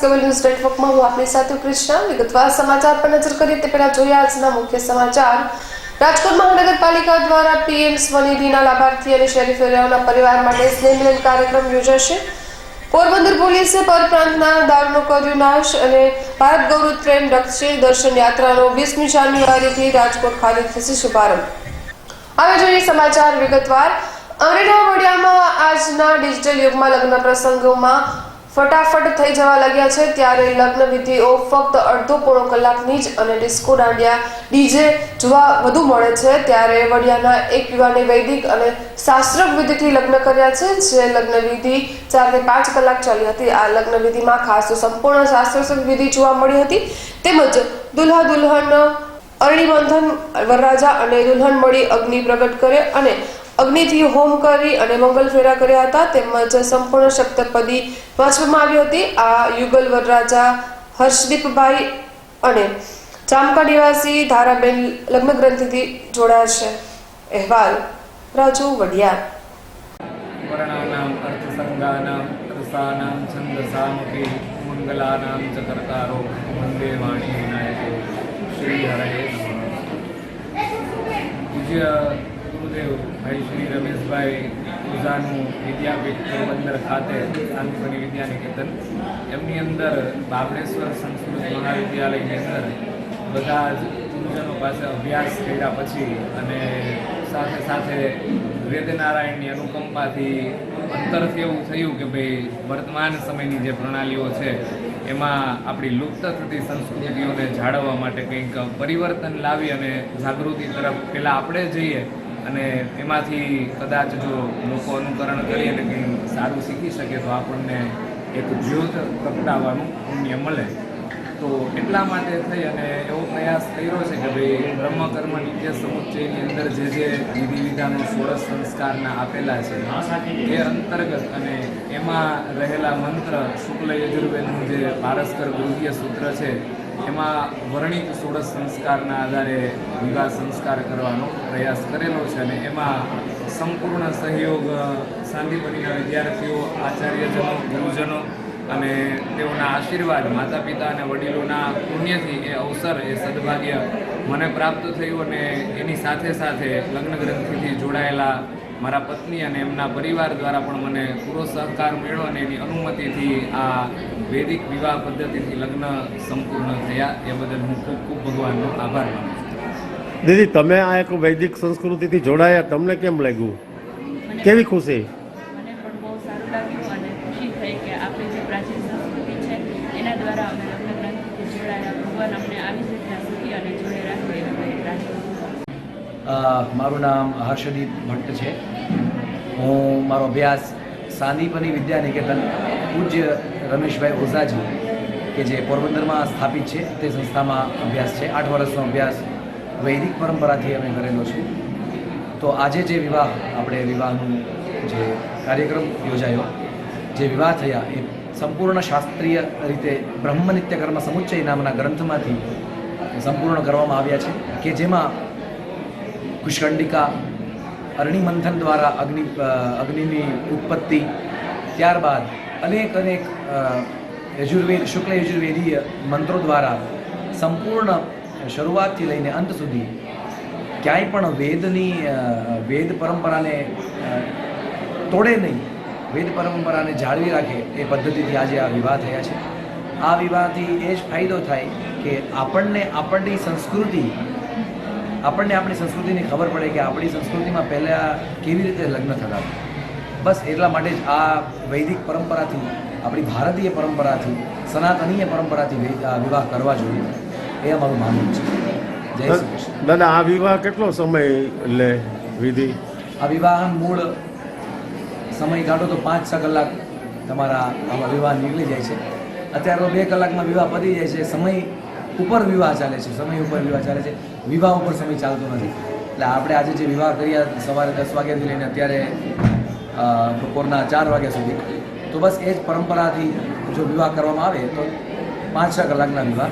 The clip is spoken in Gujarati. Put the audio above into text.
કેબલ ન્યૂઝ નેટવર્કમાં હું આપની સાથે કૃષ્ણા. વિગતવાર સમાચાર પર નજર કરીએ તે પહેલા જોઈએ આજના મુખ્ય સમાચાર. રાજકોટ મહાનગરપાલિકા દ્વારા પીએમ સ્વનિધિના લાભાર્થી અને શહેરી ફેરિયાઓના પરિવાર માટે સ્નેહમિલન કાર્યક્રમ યોજાશે. પોરબંદર પોલીસે પરપ્રાંતના દારૂનો કર્યું નાશ અને ભારત ગૌરવ પ્રેમ રક્ષી દર્શન યાત્રાનો વીસમી જાન્યુઆરીથી રાજકોટ ખાતે થશે શુભારંભ. હવે જોઈએ સમાચાર વિગતવાર. અમરેલા વડિયામાં આજના ડિજિટલ યુગમાં લગ્ન પ્રસંગોમાં ફટાફટ થઈ જવા લાગ્યા છે ત્યારે લગ્ન વિધિઓ ફક્ત અડધો પોણો કલાકની જ અને ડિસ્કો દાંડિયા ડીજે જોવા વધુ મળે છે. ત્યારે વડિયાના એક યુવાને વૈદિક અને શાસ્ત્રક વિધિથી લગ્ન કર્યા છે. જે લગ્ન વિધિ ચારથી પાંચ કલાક ચાલી હતી. આ લગ્ન વિધિમાં ખાસ સંપૂર્ણ શાસ્ત્ર વિધિ જોવા મળી હતી. તેમજ દુલ્હા દુલ્હન અરણી બંધન વરરાજા અને દુલ્હન મળી અગ્નિ પ્રગટ કરે અને અગ્નિથી હોમ કરી અને મંગલ ફેરા કર્યા હતા. તેમજ સંપૂર્ણ સપ્તપદી વાંચવામાં આવી હતી. આ યુગલ વરરાજા હર્ષદીપભાઈ અને ચામકા નિવાસી ધારાબેન લગ્ન ગ્રંથિથી જોડાશે અહેવાલ, રાજુ વડિયા. વર્ણાનામ, અર્થસંગાનામ રસાનામ છંદસામપી મંગલાનામ ચ વંદે વાણી વિનાયકો શ્રી હરયે નમઃ ગુરુદેવ ભાઈ શ્રી રમેશભાઈ ઉઝાનું વિદ્યાપીઠ પોરબંદર ખાતે શાંતિપની વિદ્યા નિકેતન એમની અંદર બાબળેશ્વર સંસ્કૃત મહાવિદ્યાલયની અંદર બધા જ ગુરુજનો પાસે અભ્યાસ કર્યા પછી અને સાથે સાથે વેદનારાયણની અનુકંપાથી અંતરથી એવું થયું કે ભાઈ વર્તમાન સમયની જે પ્રણાલીઓ છે, એમાં આપણી લુપ્ત થતી સંસ્કૃતિઓને જાળવવા માટે કંઈક પરિવર્તન લાવી અને જાગૃતિ તરફ પહેલાં આપણે જઈએ અને એમાંથી કદાચ જો લોકો અનુકરણ કરી અને કંઈ સારું શીખી શકે તો આપણને એક જ્યોત પ્રગટાવવાનું પુણ્ય મળે. તો એટલા માટે થઈ અને એવો પ્રયાસ કર્યો છે કે ભાઈ બ્રહ્મકર્મ નિત્ય સમુચ્ચયની અંદર જે જે વિધિ વિધાનો સોળસ સંસ્કારના આપેલા છે, એ અંતર્ગત અને એમાં રહેલા મંત્ર શુક્લ યજુર્વેદનું જે પારસ્કર ગૃહ્ય સૂત્ર છે એમાં વર્ણિત સોળસ સંસ્કારના આધારે વિવાહ સંસ્કાર કરવાનો પ્રયાસ કરેલો છે અને એમાં સંપૂર્ણ સહયોગ શાંતિપુરીના વિદ્યાર્થીઓ, આચાર્યજનો, ગુરુજનો અને તેઓના આશીર્વાદ માતા પિતા અને વડીલોના પુણ્યથી એ અવસર, એ સદભાગ્ય મને પ્રાપ્ત થયું અને એની સાથે સાથે લગ્ન ગ્રંથિથી જોડાયેલા મારા પત્ની અને એમના પરિવાર દ્વારા પણ મને પૂરો સહકાર મળ્યો અને એની અનુમતિથી આ વૈદિક વિવાહ પદ્ધતિથી લગ્ન સંપૂર્ણ થયા. એ બદલ હું ખૂબ ખૂબ ભગવાનનો આભાર માનું છું. દીદી તમે આ એક વૈદિક સંસ્કૃતિથી જોડાયા. તમને કેમ લાગ્યું? કેવી ખુશી? મને પણ બહુ સારું લાગ્યું અને ખુશી થઈ કે આપણી જે પ્રાચીન સંસ્કૃતિ છે એના દ્વારા અમે લગ્ન ગ્રંથિથી જોડાયા. ભગવાન અમને આવી જ રીતના સુખી અને જોડે રાખે એવી મારી પ્રાર્થના અ, મારું નામ હર્ષદીપ ભટ્ટ છે. હું મારો અભ્યાસ સાંદીપની વિદ્યા નિકેતન પૂજ્ય રમેશભાઈ ઓઝાજી, કે જે પોરબંદરમાં સ્થાપિત છે, તે સંસ્થામાં અભ્યાસ છે. આઠ વર્ષનો અભ્યાસ વૈદિક પરંપરાથી અમે કરેલો છું. તો આજે જે વિવાહ, આપણે વિવાહનું જે કાર્યક્રમ યોજાયો, જે વિવાહ થયા, એ સંપૂર્ણ શાસ્ત્રીય રીતે બ્રહ્મનિત્ય કર્મ સમુચ્ચય નામના ગ્રંથમાંથી સંપૂર્ણ કરવામાં આવ્યા છે, કે જેમાં કુશકંડિકા અરણિમંથન દ્વારા અગ્નિ અગ્નિની ઉત્પત્તિ, ત્યારબાદ અનેક અનેક યજુર્વેદ, શુક્લ યજુર્વેદીય મંત્રો દ્વારા સંપૂર્ણ શરૂઆતથી લઈને અંત સુધી ક્યાંય પણ વેદની વેદ પરંપરાને તોડે નહીં, વેદ પરંપરાને જાળવી રાખે એ પદ્ધતિથી આજે આ વિવાહ થયા છે. આ વિવાહથી એ જ ફાયદો થાય કે આપણને આપણની સંસ્કૃતિ આપણને આપણી સંસ્કૃતિની ખબર પડે કે આપણી સંસ્કૃતિમાં પહેલાં કેવી રીતે લગ્ન થતા બસ એટલા માટે જ આ વૈદિક પરંપરાથી આપણી ભારતીય પરંપરાથી સનાતનીય પરંપરાથી આ વિવાહ કરવા જોઈએ. એ અમારું માનવું છે. દાદા આ વિવાહ કેટલો સમય લે વિધિ? આ વિવાહ મૂળ સમયગાળો તો પાંચ છ કલાક તમારા આમાં વિવાહ નીકળી જાય છે. અત્યારે તો બે કલાકમાં વિવાહ પતી જાય છે. સમય ઉપર વિવાહ ચાલે છે, સમય ઉપર વિવાહ ચાલે છે. વિવાહ ઉપર સમય ચાલતો નથી. એટલે આપણે આજે જે વિવાહ કર્યા સવારે દસ વાગ્યાથી લઈને અત્યારે બપોરના ચાર વાગ્યા સુધી, તો બસ એ જ પરંપરાથી જો વિવાહ કરવામાં આવે, તો પાંચ છ કલાકના વિવાહ